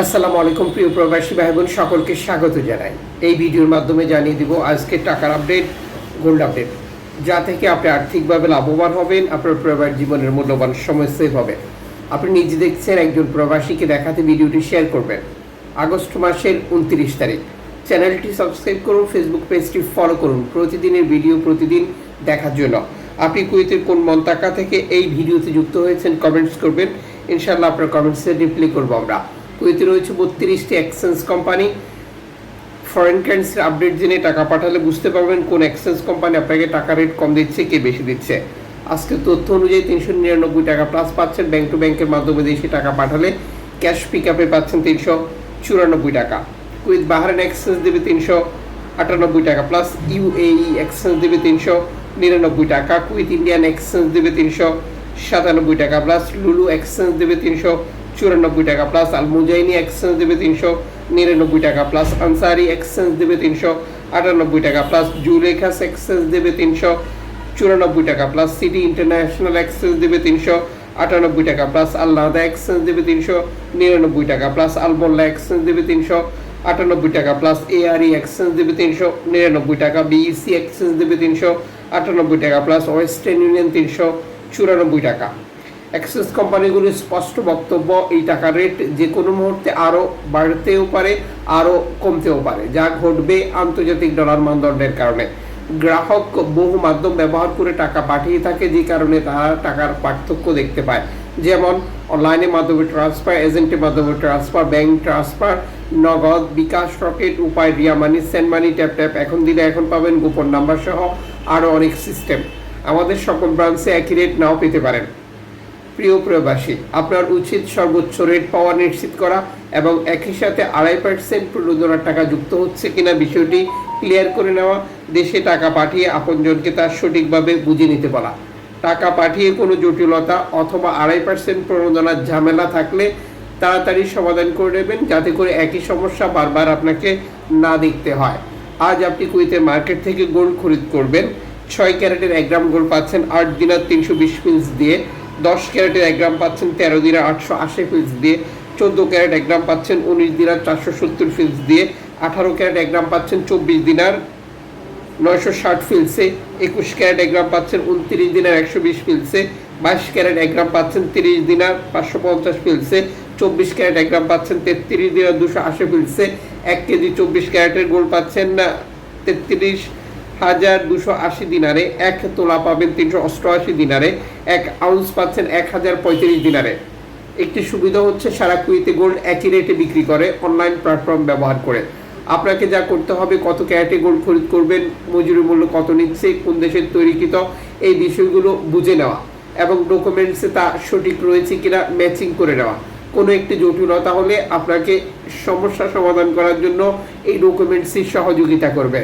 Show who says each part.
Speaker 1: আসসালামু আলাইকুম, প্রিয় প্রবাসী ভাই বোন সকলকে স্বাগত জানাই। এই ভিডিওর মাধ্যমে জানিয়ে দিব আজকে টাকার আপডেট, গোল্ড আপডেট। যা থেকে আপনি আর্থিকভাবে লাভবান হবেন, আপনার প্রবাস জীবনের মূল্যবান সময় সেভ হবে। আপনি নিজে দেখছেন একজন প্রবাসীকে দেখাতে ভিডিওটি শেয়ার করবেন। আগস্ট মাসের উনত্রিশ তারিখ। চ্যানেলটি সাবস্ক্রাইব করুন, ফেসবুক পেজটি ফলো করুন। প্রতিদিনের ভিডিও প্রতিদিন দেখার জন্য। আপনি কুয়েতের কোন মন্তাকা থেকে এই ভিডিওতে যুক্ত হয়েছেন, কমেন্টস করবেন। ইনশাআল্লাহ আপনার কমেন্টসে রিপ্লাই করব আমরা। কুয়েতে রয়েছে বত্রিশটি এক্সচেঞ্জ কোম্পানি ফরেন কারেন্সির আপডেট জেনে টাকা পাঠালে বুঝতে পারবেন কোন এক্সচেঞ্জ কোম্পানি আপনাকে টাকা রেট কম দিচ্ছে, কে বেশি দিচ্ছে। আজকে তথ্য অনুযায়ী তিনশো নিরানব্বই টাকা প্লাস পাচ্ছেন। ব্যাংক টু ব্যাংকের মাধ্যমে দেশে টাকা পাঠালে ক্যাশ পিক আপে পাচ্ছেন তিনশো চুরানব্বই টাকা। কুইথ বাহারান এক্সচেঞ্জ দেবে তিনশো আটানব্বই টাকা প্লাস ইউএই এক্সচেঞ্জ দেবে তিনশো নিরানব্বই টাকা। কুইথ ইন্ডিয়ান এক্সচেঞ্জ দেবে তিনশো সাতানব্বই টাকা প্লাস লুলু এক্সচেঞ্জ দেবে তিনশো চুরানব্বই টাকা প্লাস আল মুজাইনি এক্সচেঞ্জ দেবে তিনশো নিরানব্বই টাকা প্লাস আনসারি এক্সচেঞ্জ দেবে তিনশো আটানব্বই টাকা প্লাস জুলেখাস এক্সচেঞ্জ দেবে তিনশো চুরানব্বই টাকা প্লাস সিটি ইন্টারন্যাশনাল এক্সচেঞ্জ দেবে তিনশো আটানব্বই টাকা প্লাস আল্লাহদা এক্সচেঞ্জ দেবে তিনশো নিরানব্বই টাকা প্লাস আলমোল্লা এক্সচেঞ্জ দেবে তিনশো আটানব্বই টাকা প্লাস এআরই এক্সচেঞ্জ দেবে তিনশো নিরানব্বই টাকা বিইসি এক্সচেঞ্জ দেবে তিনশো আটানব্বই টাকা প্লাস ওয়েস্টার্ন ইউনিয়ন তিনশো চুরানব্বই টাকা। অ্যাক্সেস কোম্পানিগুলির স্পষ্ট বক্তব্য, এই টাকার রেট যে কোনো মুহূর্তে আরও বাড়তেও পারে, আরও কমতেও পারে, যা ঘটবে আন্তর্জাতিক ডলার মানদণ্ডের কারণে। গ্রাহক বহু মাধ্যম ব্যবহার করে টাকা পাঠিয়ে থাকে, যে কারণে তারা টাকার পার্থক্য দেখতে পায়। যেমন, অনলাইনের মাধ্যমে ট্রান্সফার এজেন্টের মাধ্যমে transfer bank transfer Nagad, bKash Rocket Upay, Ria money send money tap tap এখন দিলে এখন পাবেন গোপন নাম্বার সহ আরও অনেক সিস্টেম আমাদের সকল ব্রাঞ্চে একই রেট নাও পেতে পারেন। প্রিয় প্রবাসী, আপনার উচিত সর্বোচ্চ রেট পাওয়া নিশ্চিত করা এবং একই সাথে আড়াই পার্সেন্ট প্রণোদনার টাকা যুক্ত হচ্ছে কিনা বিষয়টি ক্লিয়ার করে নেওয়া, দেশে টাকা পাঠিয়ে আপনজনকে তার সঠিকভাবে বুঝে নিতে বলা। টাকা পাঠিয়ে কোনো জটিলতা অথবা আড়াই পার্সেন্ট প্রণোদনার ঝামেলা থাকলে তাড়াতাড়ি সমাধান করে নেবেন, যাতে করে একই সমস্যা বারবার আপনাকে না দেখতে হয়। আজ আপনি কুইতে মার্কেট থেকে গোল্ড খরিদ করবেন। ছয় ক্যারেটের এক গ্রাম গোল্ড পাচ্ছেন আট দিনার তিনশো বিশ পিস দিয়ে। দশ ক্যারেটের এক গ্রাম পাচ্ছেন তেরো দিনার আটশো আশি পিস দিয়ে, চোদ্দ ক্যারেট এক গ্রাম পাচ্ছেন উনিশ দিনার চারশো সত্তর পিস দিয়ে, আঠারো ক্যারেট এক গ্রাম পাচ্ছেন চব্বিশ দিনার নয়শো ষাট ফিলসে একুশ ক্যারেট এক গ্রাম পাচ্ছেন উনত্রিশ দিনার একশো বিশ ফিলসে বাইশ ক্যারেট এক গ্রাম পাচ্ছেন তিরিশ দিনার পাঁচশো পঞ্চাশ ফিলসে চব্বিশ ক্যারেট এক গ্রাম পাচ্ছেন তেত্রিশ দিনার দুশো আশি ফিলসে এক কেজি চব্বিশ ক্যারেটের গোল পাচ্ছেন না তেত্রিশ হাজার দুশো আশি দিনারে, এক তোলা পাবেন তিনশো অষ্টআশি দিনারে, এক আউন্স পাচ্ছেন এক হাজার পঁয়ত্রিশ দিনারে। একটি সুবিধা হচ্ছে সারা কুইতে গোল্ড একই রেটে বিক্রি করে অনলাইন প্ল্যাটফর্ম ব্যবহার করে। আপনাকে যা করতে হবে, কত ক্যারেটে গোল্ড খরিদ করবেন, মজুরি মূল্য কত নিচ্ছে, কোন দেশের তৈরিকৃত, এই বিষয়গুলো বুঝে নেওয়া। এবং ডকুমেন্টসে তা সঠিক রয়েছে কিনা ম্যাচিং করে নেওয়া। কোনো একটি জটিলতা হলে আপনাকে সমস্যা সমাধান করার জন্য এই ডকুমেন্টসই সহযোগিতা করবে।